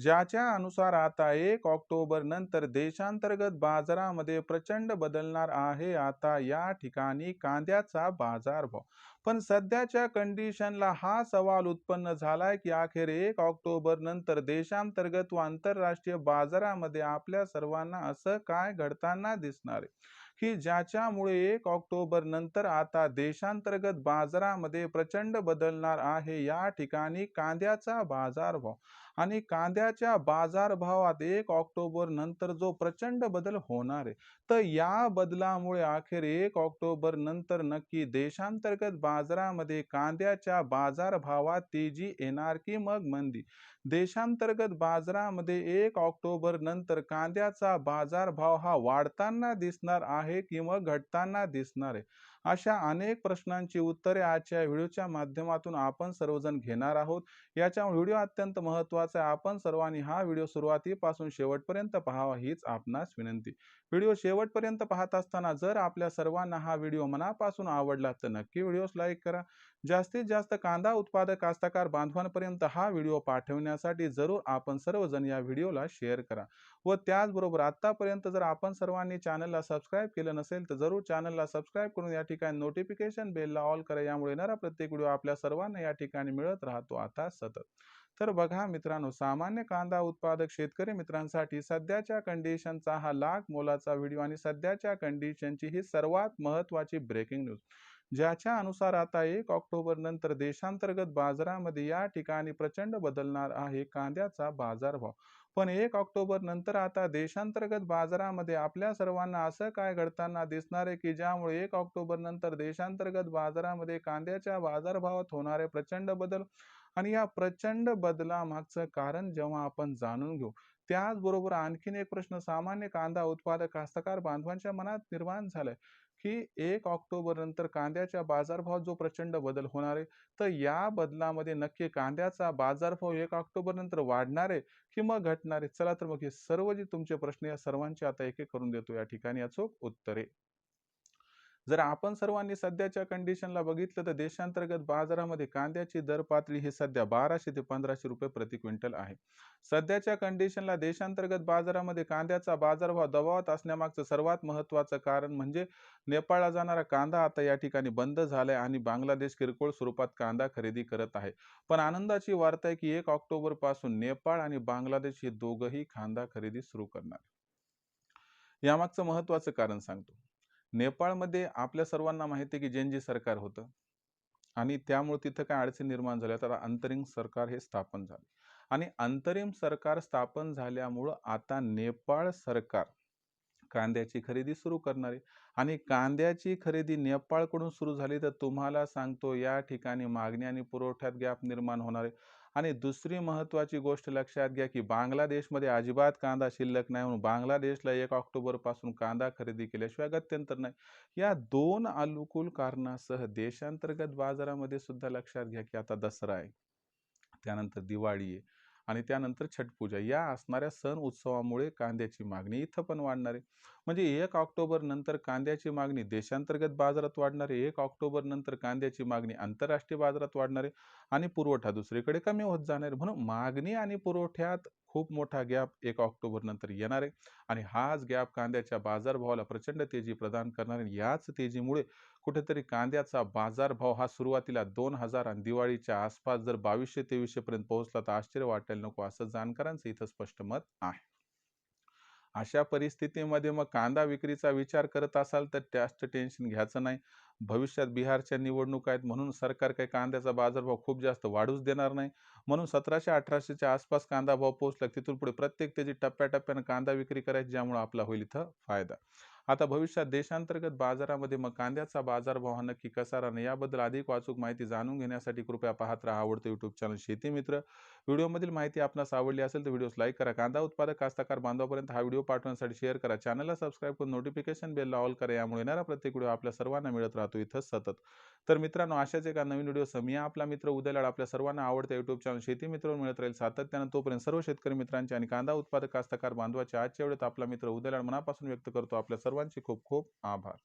ज्याच्या अनुसार आता एक ऑक्टोबर नंतर देशांतर्गत बाजारामध्ये प्रचंड बदलणार आहे आता या ठिकाणी कांद्याचा बाजारभाव पण सध्याच्या कंडिशनला हा सवाल उत्पन्न झालाय की अखेर एक ऑक्टोबर नंतर देशांतर्गत व आंतरराष्ट्रीय बाजारामध्ये आपल्या सर्वांना असं काय घडताना दिसणार आहे? की ज्याच्यामुळे एक ऑक्टोबर नंतर आता देशांतर्गत बाजारामध्ये प्रचंड बदलणार आहे या ठिकाणी कांद्याचा बाजारभाव आणि कांद्याच्या बाजारभावात एक ऑक्टोबर नंतर जो प्रचंड बदल होणार आहे. तर या बदलामुळे अखेर एक ऑक्टोबर नंतर नक्की देशांतर्गत बाजारामध्ये कांद्याच्या बाजारभावात तेजी येणार की मग मंदी? देशांतर्गत बाजारामध्ये एक ऑक्टोबर नंतर कांद्याचा बाजारभाव हा वाढताना दिसणार आहे किंवा घटताना दिसणार आहे? अशा अनेक प्रश्नांची उत्तरे आजच्या व्हिडिओच्या माध्यमातून आपण सर्वजण घेणार आहोत. याच्या व्हिडिओ अत्यंत महत्त्वाचा आहे. आपण सर्वांनी हा व्हिडिओ सुरुवातीपासून शेवटपर्यंत पाहावा हीच आपणास विनंती. व्हिडिओ शेवटपर्यंत पाहत असताना जर आपल्या सर्वांना हा व्हिडिओ मनापासून आवडला तर नक्की व्हिडिओस लाईक करा. जास्तीत जास्त कांदा उत्पादक कास्तकार बांधवांपर्यंत हा व्हिडिओ पाठवण्यासाठी जरूर आपण सर्वजण या व्हिडिओला शेअर करा. व त्याचबरोबर आतापर्यंत जर आपण सर्वांनी चॅनलला सबस्क्राईब केलं नसेल तर जरूर चॅनलला सबस्क्राईब करून या ठिकाणी नोटिफिकेशन बेलला ऑल करा. यामुळे येणारा प्रत्येक व्हिडिओ आपल्या सर्वांना या ठिकाणी मिळत राहतो. आता सतत. तर बघा मित्रांनो सामान्य कांदा उत्पादक शेतकरी मित्रांसाठी सध्याच्या कंडिशनचा हा लाख मोलाचा व्हिडिओ आणि सध्याच्या कंडिशनची ही सर्वात महत्वाची ब्रेकिंग न्यूज ज्याच्या अनुसार आता एक ऑक्टोबर नंतर देशांतर्गत बाजारामध्ये या ठिकाणी प्रचंड बदलणार आहे कांद्याचा बाजारभाव. पण एक ऑक्टोबर नंतर आता देशांतर्गत बाजारामध्ये आपल्या सर्वांना असं काय घडताना दिसणार आहे की ज्यामुळे एक ऑक्टोबर नंतर देशांतर्गत बाजारामध्ये कांद्याच्या बाजारभावात होणारे प्रचंड बदल आणि या प्रचंड बदलामागचं कारण जेव्हा आपण जाणून घेऊ त्याचबरोबर आणखीन एक प्रश्न सामान्य कांदा उत्पादक कास्तकार बांधवांच्या मनात निर्माण झालाय की एक ऑक्टोबर नंतर कांद्याच्या बाजारभावात जो प्रचंड बदल होणार आहे तर या बदलामध्ये नक्की कांद्याचा बाजारभाव एक ऑक्टोबर नंतर वाढणार आहे की मग घटणार आहे? चला तर मग हे सर्व जे तुमचे प्रश्न या सर्वांचे आता एक एक करून देतो. या ठिकाणी अचूक उत्तरे. जर आपण सर्वांनी सध्याच्या कंडिशनला बघितलं तर देशांतर्गत बाजारामध्ये कांद्याची दर पातळी ही सध्या बाराशे ते पंधराशे रुपये प्रति क्विंटल आहे. सध्याच्या कंडिशनला देशांतर्गत बाजारामध्ये कांद्याचा बाजारभाव दबावात असण्यामागचं सर्वात महत्वाचं कारण म्हणजे नेपाळला जाणारा कांदा आता या ठिकाणी बंद झालाय आणि बांगलादेश किरकोळ स्वरूपात कांदा खरेदी करत आहे. पण आनंदाची वार्ता आहे की एक ऑक्टोबरपासून नेपाळ आणि बांगलादेश हे दोघही कांदा खरेदी सुरू करणार. यामागचं महत्वाचं कारण सांगतो. नेपाळमध्ये आपल्या सर्वांना माहिती आहे की जेनजी सरकार होतं. आणि त्यामुळे तिथं काय अडचणी निर्माण झाल्या तर अंतरिम सरकार हे स्थापन झाले. आणि अंतरिम सरकार स्थापन झाल्यामुळं आता नेपाळ सरकार कांद्याची खरेदी सुरू करणार. आहे आणि कांद्याची खरेदी नेपाळकडून सुरू झाली तर तुम्हाला सांगतो या ठिकाणी मागणी आणि पुरवठ्यात गॅप निर्माण होणार आहे. आणि दुसरी महत्त्वाची गोष्ट लक्षात घ्या की बांगलादेशमध्ये अजिबात कांदा शिल्लक नाही म्हणून बांगलादेशला एक ऑक्टोबरपासून कांदा खरेदी केल्याशिवाय गत्यंतर नाही. या दोन अनुकूल कारणासह देशांतर्गत बाजारामध्ये सुद्धा लक्षात घ्या की आता दसरा आहे. त्यानंतर दिवाळी आहे. आणि त्यानंतर छटपूजा या असणाऱ्या सण उत्सवामुळे कांद्याची मागणी इथं पण वाढणार आहे. म्हणजे एक ऑक्टोबर नंतर कांद्याची मागणी देशांतर्गत बाजारात वाढणार आहे. एक ऑक्टोबर नंतर कांद्याची मागणी आंतरराष्ट्रीय बाजारात वाढणार आहे. आणि पुरवठा दुसरीकडे कमी होत जाणार आहे. म्हणून मागणी आणि पुरवठ्यात खूप मोठा गॅप एक ऑक्टोबर नंतर येणार आहे. आणि हाच गॅप कांद्याच्या बाजारभावाला प्रचंड तेजी प्रदान करणार याच तेजीमुळे कुठेतरी कांद्याचा बाजारभाव हा सुरुवातीला दोन हजार आणि दिवाळीच्या आसपास जर बावीसशे तेवीसशे पर्यंत पोहोचला तर आश्चर्य वाटायला नको असं जाणकारांचं इथं स्पष्ट मत आहे. अशा परिस्थितीमध्ये मग कांदा विक्रीचा विचार करत असाल तर जास्त टेन्शन घ्यायचं नाही. भविष्यात बिहारच्या निवडणूक आहेत म्हणून सरकार काही कांद्याचा बाजारभाव खूप जास्त वाढूच देणार नाही. म्हणून सतराशे अठराशेच्या आसपास कांदा भाव पोहोचला तिथून पुढे प्रत्येक त्याची टप्प्याटप्प्यानं कांदा विक्री करायची ज्यामुळे आपला होईल इथं फायदा. आता भविष्यात देशांतर्गत बाजारामध्ये मग कांद्याचा बाजारभाव हा नक्की कसा राहणार याबद्दल अधिक वाचूक माहिती जाणून घेण्यासाठी कृपया पाहत राहा आवडतं युट्यूब चॅनल शेती मित्र. व्हिडिओमधील माहिती आपणास आवडली असेल तर व्हिडिओस लाईक करा कांदा उत्पादक कास्तकार बांधवापर्यंत हा व्हिडिओ पाठवण्यासाठी शेअर करा. चॅनलला सबस्क्राईब करून नोटिफिकेशन बेलला ऑल करा यामुळे येणारा प्रत्येक व्हिडिओ आपल्या सर्वांना मिळत राहतो. इथं सतत. तर मित्रांनो अशाच एका नवीन व्हिडिओ समिया आपला मित्र उद्याला आपल्या सर्वांना आवडत्या युट्यूब चॅनल शेती मित्र मिळत राहील सातत्यानं. तोपर्यंत सर्व शेतकरी मित्रांचे आणि कांदा उत्पादक कास्तकार बांधवाचे आजच्या वेळेत आपला मित्र उद्याला मनापासून व्यक्त करतो. आपल्या सर्व सर्वांचे खूप खूप आभार.